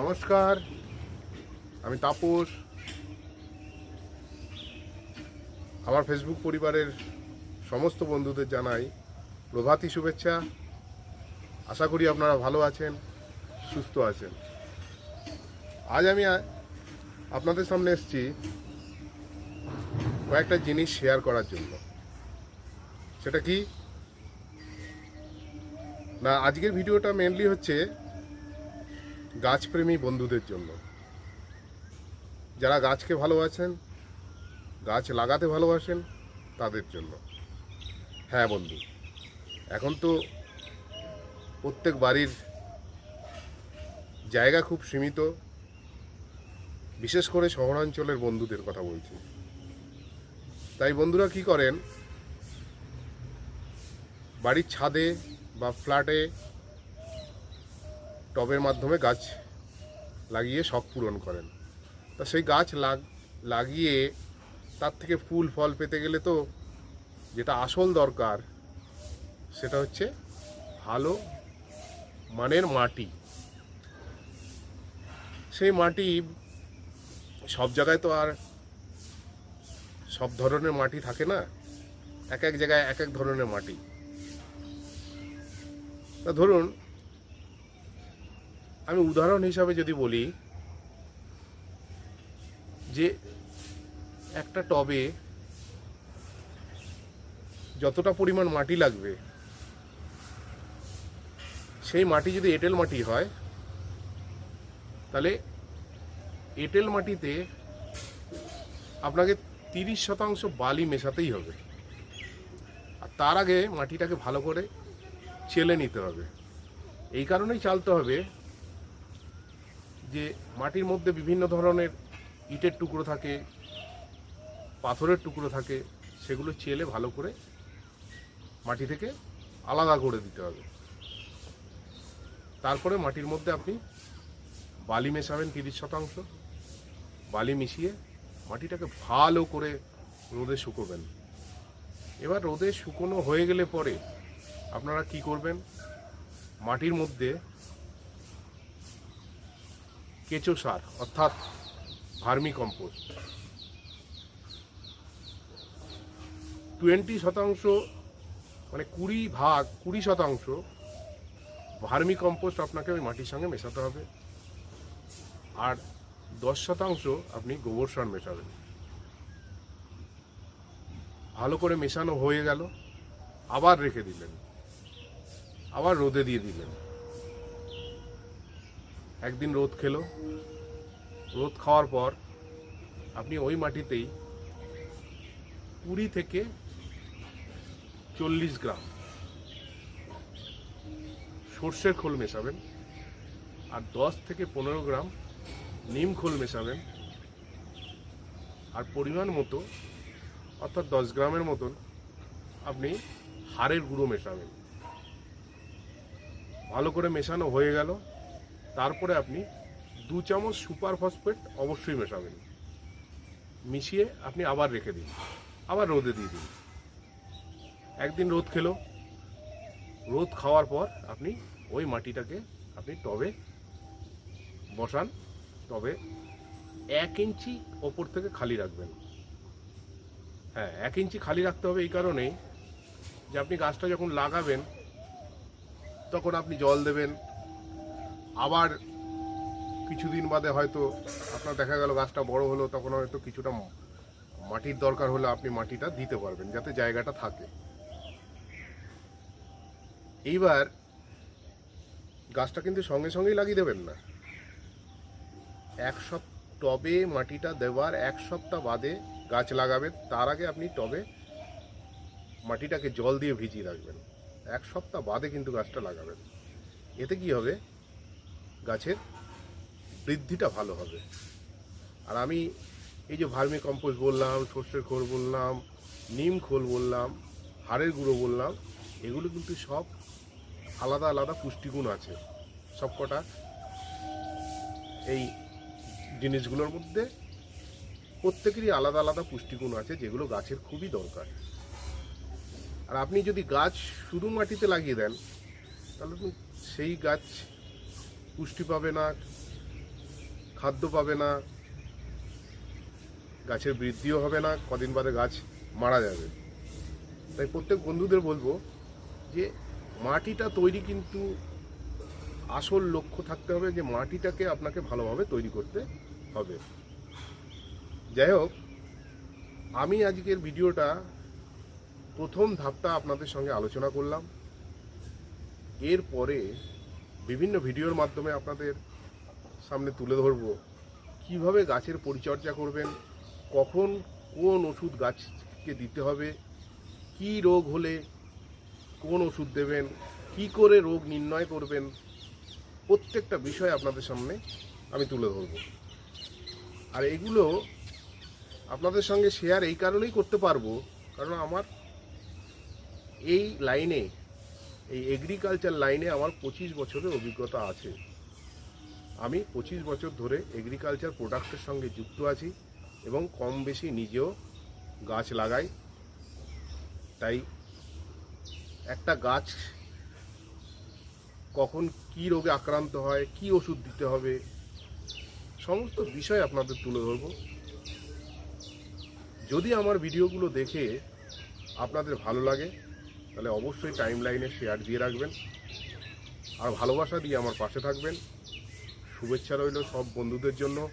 নমস্কার, আমি তাপস। আমার ফেসবুক পরিবারের সমস্ত বন্ধুদের জানাই প্রভাতী শুভেচ্ছা। আশা করি আপনারা ভালো আছেন, সুস্থ আছেন। আজ আমি আপনাদের সামনে এসেছি কয়েকটা জিনিস শেয়ার করার জন্য। সেটা কি? না, আজকের ভিডিওটা মেনলি হচ্ছে গাছপ্রেমী বন্ধুদের জন্য। যারা গাছকে ভালোবাসেন, গাছ লাগাতে ভালোবাসেন, তাদের জন্য। হ্যাঁ বন্ধু, এখন তো প্রত্যেক বাড়ির জায়গা খুব সীমিত। বিশেষ করে শহরাঞ্চলের বন্ধুদের কথা বলছি। তাই বন্ধুরা কি করেন? বাড়ির ছাদে বা ফ্ল্যাটে টবের মাধ্যমে গাছ লাগিয়ে শখ পূরণ করেন। তা সেই গাছ লাগ, লাগিয়ে তার থেকে ফুল, ফল পেতে গেলে তো যেটা আসল দরকার সেটা হচ্ছে ভালো মানের মাটি। সেই মাটি সব জায়গায় তো আর সব ধরনের মাটি থাকে না। এক এক জায়গায় এক এক ধরনের মাটি। তা ধরুন আমি উদাহরণ হিসাবে যদি বলি যে একটা টবে যতটা পরিমাণ মাটি লাগবে, সেই মাটি যদি এঁটেল মাটি হয়, তাহলে এঁটেল মাটিতে আপনাকে তিরিশ শতাংশ বালি মেশাতেই হবে। আর তার আগে মাটিটাকে ভালো করে চেলে নিতে হবে। এই কারণেই চালতে হবে যে মাটির মধ্যে বিভিন্ন ধরনের ইটের টুকরো থাকে, পাথরের টুকরো থাকে, সেগুলো চেলে ভালো করে মাটি থেকে আলাদা করে দিতে হবে। তারপরে মাটির মধ্যে আপনি বালি মেশাবেন তিরিশ শতাংশ। বালি মিশিয়ে মাটিটাকে ভালো করে রোদে শুকোবেন। এবার রোদে শুকোনো হয়ে গেলে পরে আপনারা কি করবেন? মাটির মধ্যে কেঁচো সার, অর্থাৎ ভার্মি কম্পোস্ট। টোয়েন্টি শতাংশ মানে কুড়ি ভাগ, কুড়ি শতাংশ ভার্মি কম্পোস্ট আপনাকে ওই মাটির সঙ্গে মেশাতে হবে। আর দশ শতাংশ আপনি গোবর সার মেশাবেন। ভালো করে মেশানো হয়ে গেল, আবার রেখে দিলেন, আবার রোদে দিয়ে দিলেন। একদিন রোদ খেলো। রোদ খাওয়ার পর আপনি ওই মাটিতেই কুড়ি থেকে চল্লিশ গ্রাম সর্ষের খোল মেশাবেন আর দশ থেকে পনেরো গ্রাম নিম খোল মেশাবেন। আর পরিমাণ মতো, অর্থাৎ দশ গ্রামের মতন আপনি হাড়ের গুঁড়ো মেশাবেন। ভালো করে মেশানো হয়ে গেল। তারপরে আপনি দু চামচ সুপার ফসফেট অবশ্যই মেশাবেন। মিশিয়ে আপনি আবার রেখে দিন। আবার রোদে দিয়ে দিন। একদিন রোদ খেলো। রোদ খাওয়ার পর আপনি ওই মাটিটাকে আপনি টবে বসান। তবে এক ইঞ্চি ওপর থেকে খালি রাখবেন। হ্যাঁ এক ইঞ্চি খালি রাখতে হবে এই কারণেই যে আপনি গাছটা যখন লাগাবেন, তখন আপনি জল দেবেন। আবার কিছুদিন বাদে হয়তো আপনার দেখা গেল গাছটা বড় হলো, তখন হয়তো কিছুটা মাটির দরকার হলে আপনি মাটিটা দিতে পারবেন, যাতে জায়গাটা থাকে। এইবার গাছটা কিন্তু সঙ্গে সঙ্গেই লাগিয়ে দেবেন না। এক সপ্তাহ টবে মাটিটা দেওয়ার এক সপ্তাহ বাদে গাছ লাগাবেন তার আগে আপনি টবে মাটিটাকে জল দিয়ে ভিজিয়ে রাখবেন। এক সপ্তাহ বাদে কিন্তু গাছটা লাগাবেন। এতে কি হবে? গাছের বৃদ্ধিটা ভালো হবে। আর আমি এই যে ভার্মি কম্পোস্ট বললাম, সর্ষের খোল বললাম, নিম খোল বললাম, হাড়ের গুঁড়ো বললাম, এগুলো কিন্তু সব আলাদা আলাদা পুষ্টিগুণ আছে। সবকটা এই জিনিসগুলোর মধ্যে প্রত্যেকেরই আলাদা আলাদা পুষ্টিগুণ আছে, যেগুলো গাছের খুবই দরকার। আর আপনি যদি গাছ শুধু মাটিতে লাগিয়ে দেন, তাহলে সেই গাছ পুষ্টি পাবে না, খাদ্য পাবে না, গাছের বৃদ্ধিও হবে না, কদিন বাদে গাছ মারা যাবে। তাই প্রত্যেক বন্ধুদের বলব যে মাটিটা তৈরি কিন্তু আসল লক্ষ্য থাকতে হবে যে মাটিটাকে আপনাকে ভালোভাবে তৈরি করতে হবে। যাই হোক, আমি আজকের ভিডিওটা প্রথম ধাপটা আপনাদের সঙ্গে আলোচনা করলাম। এরপরে বিভিন্ন ভিডিওর মাধ্যমে আপনাদের সামনে তুলে ধরবো। কীভাবে গাছের পরিচর্যা করবেন? কখন কোন ওষুধ গাছকে দিতে হবে? কি রোগ হলে কোন ওষুধ দেবেন? কি করে রোগ নির্ণয় করবেন? প্রত্যেকটা বিষয় আপনাদের সামনে আমি তুলে ধরবো। আর এগুলো আপনাদের সঙ্গে শেয়ার এই কারণেই করতে পারব, কারণ আমার এই লাইনে এই এগ্রিকালচার লাইনে আমার পঁচিশ বছরের অভিজ্ঞতা আছে। আমি পঁচিশ বছর ধরে এগ্রিকালচার প্রোডাক্টের সঙ্গে যুক্ত আছি এবং কম বেশি নিজেও গাছ লাগাই। তাই একটা গাছ কখন কি রোগে আক্রান্ত হয়, কি ওষুধ দিতে হবে, সমস্ত বিষয় আপনাদের তুলে ধরবো। যদি আমার ভিডিওগুলো দেখে আপনাদের ভালো লাগে তাহলে অবশ্যই টাইম লাইনে শেয়ার দিয়ে রাখবেন। আর ভালোবাসা দিয়ে আমার পাশে থাকবেন। শুভেচ্ছা রইল সব বন্ধুদের জন্য।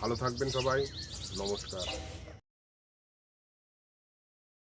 ভালো থাকবেন সবাই। নমস্কার।